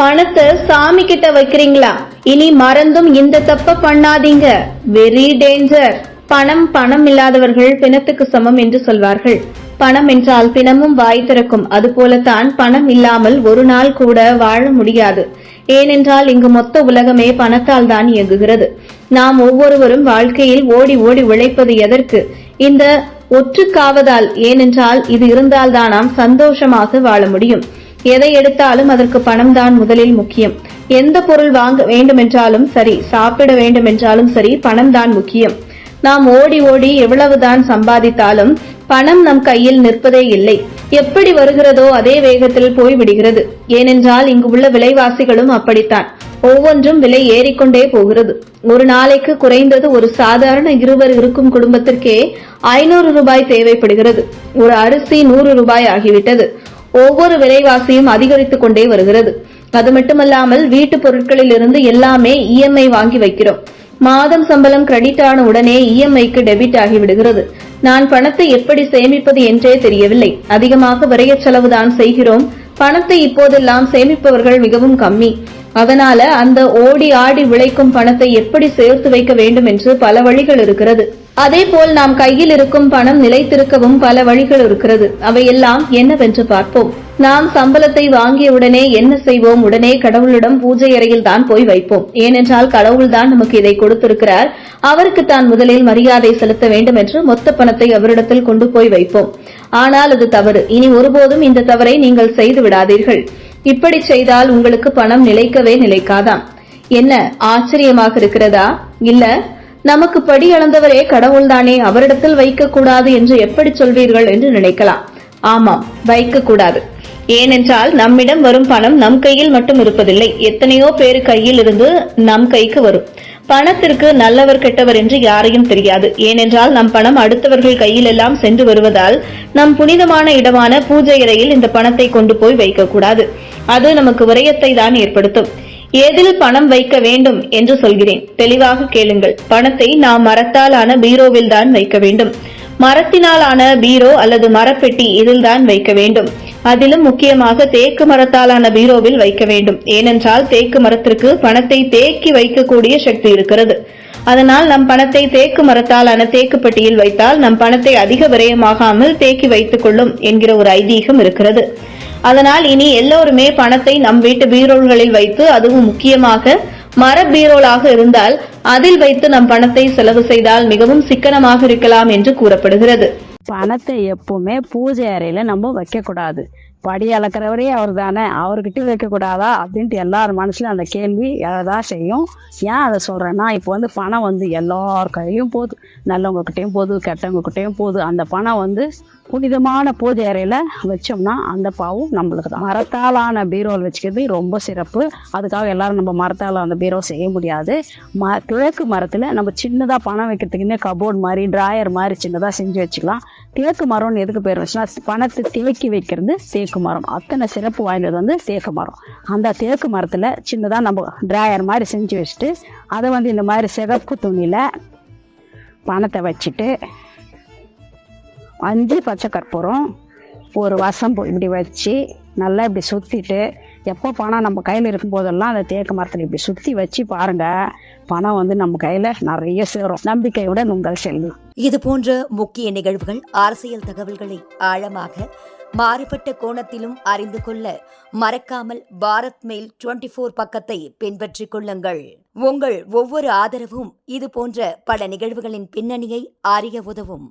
பணத்தை சாமி கிட்ட வைக்கிறீங்களா? இனி மறந்தும் இந்த தப்ப பண்ணாதீங்க. வெரி டேஞ்சர் பணம் பணம் இல்லாதவர்கள் பிணத்துக்கு சமம் என்று சொல்வார்கள். பணம் என்றால் பிணமும் வாய் திறக்கும். அதுபோலத்தான் பணம் இல்லாமல் ஒரு நாள் கூட வாழ முடியாது. ஏனென்றால் இங்கு மொத்த உலகமே பணத்தால் தான் இயங்குகிறது. நாம் ஒவ்வொருவரும் வாழ்க்கையில் ஓடி ஓடி உழைப்பது எதற்கு? இந்த ஒற்றுக்காவதால். ஏனென்றால் இது இருந்தால்தான் நாம் சந்தோஷமாக வாழ முடியும். எதை எடுத்தாலும் அதற்கு பணம் தான் முதலில் முக்கியம். எந்த பொருள் வாங்க வேண்டுமென்றாலும் சரி சாப்பிட வேண்டுமென்றாலும் சரி பணம் தான் முக்கியம். நாம் ஓடி ஓடி எவ்வளவுதான் சம்பாதித்தாலும் பணம் நம் கையில் நிற்பதே இல்லை. எப்படி வருகிறதோ அதே வேகத்தில் போய் விடுகிறது ஏனென்றால் இங்கு உள்ள விலைவாசிகளும் அப்படித்தான். ஒவ்வொன்றும் விலை ஏறிக்கொண்டே போகிறது. ஒரு நாளைக்கு குறைந்தது ஒரு சாதாரண இருவர் இருக்கும் குடும்பத்திற்கே ஐநூறு ரூபாய் தேவைப்படுகிறது. ஒரு அரிசி நூறு ரூபாய் ஆகிவிட்டது. ஒவ்வொரு விலைவாசியும் அதிகரித்துக் கொண்டே வருகிறது. அது மட்டுமல்லாமல் வீட்டு பொருட்களில் இருந்து எல்லாமே இஎம்ஐ வாங்கி வைக்கிறோம். மாதம் சம்பளம் கிரெடிட் ஆன உடனே இஎம்ஐக்கு டெபிட் ஆகிவிடுகிறது. நான் பணத்தை எப்படி சேமிப்பது என்றே தெரியவில்லை. அதிகமாக விரைய செலவுதான் செய்கிறோம். பணத்தை இப்போதெல்லாம் சேமிப்பவர்கள் மிகவும் கம்மி. அதனால அந்த ஓடி ஆடி விளைக்கும் பணத்தை எப்படி சேர்த்து வைக்க வேண்டும் என்று பல வழிகள் இருக்கிறது. அதே போல் நாம் கையில் இருக்கும் பணம் நிலைத்திருக்கவும் பல வழிகள் இருக்கிறது. அவையெல்லாம் என்னவென்று பார்ப்போம். நாம் சம்பளத்தை வாங்கிய உடனே என்ன செய்வோம்? உடனே கடவுளிடம் பூஜை அறையில் தான் போய் வைப்போம். ஏனென்றால் கடவுள்தான் நமக்கு இதை கொடுத்திருக்கிறார். அவருக்கு தான் முதலில் மரியாதை செலுத்த வேண்டும் என்று மொத்த பணத்தை அவரிடத்தில் கொண்டு போய் வைப்போம். ஆனால் அது தவறு. இனி ஒருபோதும் இந்த தவறை நீங்கள் செய்து விடாதீர்கள். இப்படி செய்தால் உங்களுக்கு பணம் நிலைக்கவே நிலைக்காதாம். என்ன ஆச்சரியமாக இருக்கிறதா? இல்ல நமக்கு படி அளந்தவரே கடவுள்தானே அவரிடத்தில் வைக்கக்கூடாது என்று எப்படி சொல்வீர்கள் என்று நினைக்கலாம். ஆமாம் வைக்கக்கூடாது. ஏனென்றால் நம்மிடம் வரும் பணம் நம் கையில் மட்டும் இருப்பதில்லை. எத்தனையோ பேர் கையில் இருந்து நம் கைக்கு வரும். பணத்திற்கு நல்லவர் கெட்டவர் என்று யாரையும் தெரியாது. ஏனென்றால் நம் பணம் அடுத்தவர்கள் கையில் எல்லாம் சென்று வருவதால் நம் புனிதமான இடமான பூஜை அறையில் இந்த பணத்தை கொண்டு போய் வைக்கக்கூடாது. அது நமக்கு விரயத்தை தான் ஏற்படுத்தும். எதில் பணம் வைக்க வேண்டும் என்று சொல்கிறேன். தெளிவாக கேளுங்கள். பணத்தை நாம் மரத்தாலான பீரோவில் தான் வைக்க வேண்டும். மரத்தினாலான பீரோ அல்லது மரப்பெட்டி இதில் தான் வைக்க வேண்டும். அதிலும் முக்கியமாக தேக்கு மரத்தாலான பீரோவில் வைக்க வேண்டும். ஏனென்றால் தேக்கு மரத்திற்கு பணத்தை தேக்கி வைக்கக்கூடிய சக்தி இருக்கிறது. அதனால் நம் பணத்தை தேக்கு மரத்தாலான தேக்கு பெட்டியில் வைத்தால் நம் பணத்தை அதிக விரயமாகாமல் தேக்கி வைத்துக் கொள்ளும் என்கிற ஒரு ஐதீகம் இருக்கிறது. அதனால் இனி எல்லோருமே பணத்தை நம் வீட்டு பீரோல்களில் வைத்து அதுவும் முக்கியமாக மர பீரோலாக இருந்தால் அதில் வைத்து நம் பணத்தை செலவு செய்தால் மிகவும் சிக்கனமாக இருக்கலாம் என்று கூறப்படுகிறது. பணத்தை எப்பவுமே பூஜை அறையில நம்ம வைக்கக்கூடாது. படி அளக்கிறவரே அவர் தானே அவர்கிட்ட வைக்கக்கூடாதா அப்படின்ட்டு எல்லார் மனசுலையும் அந்த கேள்வி எழதான் செய்யும்? ஏன் அதை சொல்கிறேன்னா இப்போ வந்து பணம் வந்து எல்லார் கையும் போகுது. நல்லவங்கக்கிட்டேயும் போகுது கெட்டவங்கக்கிட்டேயும் போகுது. அந்த பணம் வந்து புனிதமான பூஜை அறையில் வச்சோம்னா அந்த பாவும் நம்மளுக்கு தான். மரத்தாலான பீரோல் வச்சுக்கிறது ரொம்ப சிறப்பு. அதுக்காக எல்லாரும் நம்ம மரத்தால் அந்த பீரோ செய்ய முடியாது. ம கிழக்கு மரத்தில் நம்ம சின்னதாக பணம் வைக்கிறதுக்குன்னே கபோர்ட் மாதிரி ட்ராயர் மாதிரி சின்னதாக செஞ்சு வச்சுக்கலாம். தேக்கு மரம்னு எதுக்கு பேர் வச்சுன்னா பணத்தை தேக்கி வைக்கிறது தேக்கு மரம் அத்தனை சிறப்பு வாய்ந்தது வந்து தேக்கு மரம் அந்த தேக்கு மரத்தில் சின்னதாக நம்ம ட்ராயர் மாதிரி செஞ்சு வச்சுட்டு அதை வந்து இந்த மாதிரி சிகப்பு துணியில் பணத்தை வச்சுட்டு அஞ்சு பச்சை கற்பூரம் ஒரு வசம்பு இப்படி வச்சு நல்லா இப்படி சுற்றிட்டு எப்போ பணம் நம்ம கையில் இருக்கும் போதெல்லாம் அந்த தேக்கு மரத்தில் இப்படி சுற்றி வச்சு பாருங்கள் பணம் வந்து நம்ம கையில் நிறைய சேரும். நம்பிக்கையுடன் உங்கள் செல்வி. இது போன்ற முக்கிய நிகழ்வுகள் அரசியல் தகவல்களை ஆழமாக மாறுபட்ட கோணத்திலும் அறிந்து கொள்ள மறக்காமல் பாரத் மெயில் டுவெண்ட்டி ஃபோர் பக்கத்தை பின்பற்றிக் கொள்ளுங்கள். உங்கள் ஒவ்வொரு ஆதரவும் இது போன்ற பல நிகழ்வுகளின் பின்னணியை அறிய உதவும்.